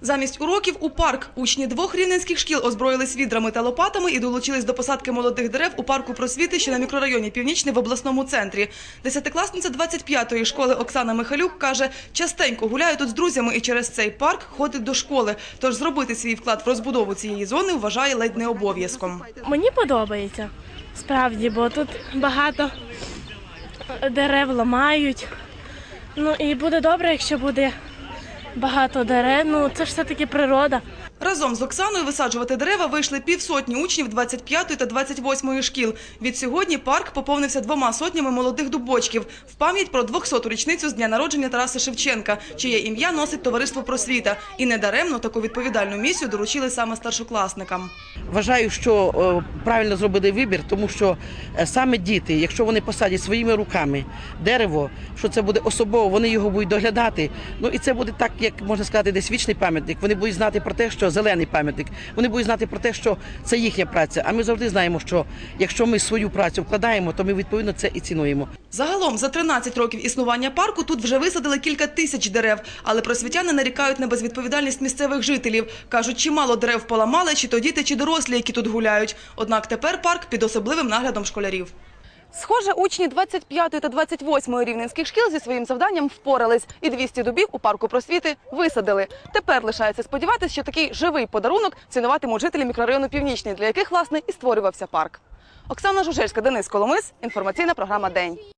Замість уроків у парк учні двох рівненських шкіл озброїлись відрами та лопатами і долучились до посадки молодих дерев у парку просвіти, що на мікрорайоні Північний в обласному центрі. Десятикласниця 25-ї школи Оксана Михалюк каже, частенько гуляє тут з друзями і через цей парк ходить до школи. Тож зробити свій вклад в розбудову цієї зони вважає ледь не обов'язком. Мені подобається, справді, бо тут багато дерев ламають. Ну і буде добре, якщо буде багато дерев. Ну це ж все-таки природа. Разом з Оксаною висаджувати дерева вийшли півсотні учнів 25-ї та 28-ї шкіл. Від сьогодні парк поповнився двома сотнями молодих дубочків в пам'ять про 200-ту річницю з дня народження Тараса Шевченка, чиє ім'я носить товариство просвіта. І недаремно таку відповідальну місію доручили саме старшокласникам. Вважаю, що е, правильно зробили вибір, тому що е, саме діти, якщо вони посадять своїми руками дерево, що це буде особово, вони його будуть доглядати. Ну і це буде так, як можна сказати, десь вічний пам'ятник. Вони будуть знати про те, що зелений пам'ятник. Вони будуть знати про те, що це їхня праця. А ми завжди знаємо, що якщо ми свою працю вкладаємо, то ми відповідно це і цінуємо. Загалом за 13 років існування парку тут вже висадили кілька тисяч дерев, але просвітяни нарікають на безвідповідальність місцевих жителів. Кажуть, чимало дерев поламали, чи то діти, чи дорослі, які тут гуляють. Однак тепер парк під особливим наглядом школярів. Схоже, учні 25 та 28 рівненських шкіл зі своїм завданням впорались, і 200 дубів у парку просвіти висадили. Тепер лишається сподіватися, що такий живий подарунок цінуватимуть жителі мікрорайону Північний, для яких власне і створювався парк. Оксана Жужельська, Денис Коломис. Інформаційна програма День.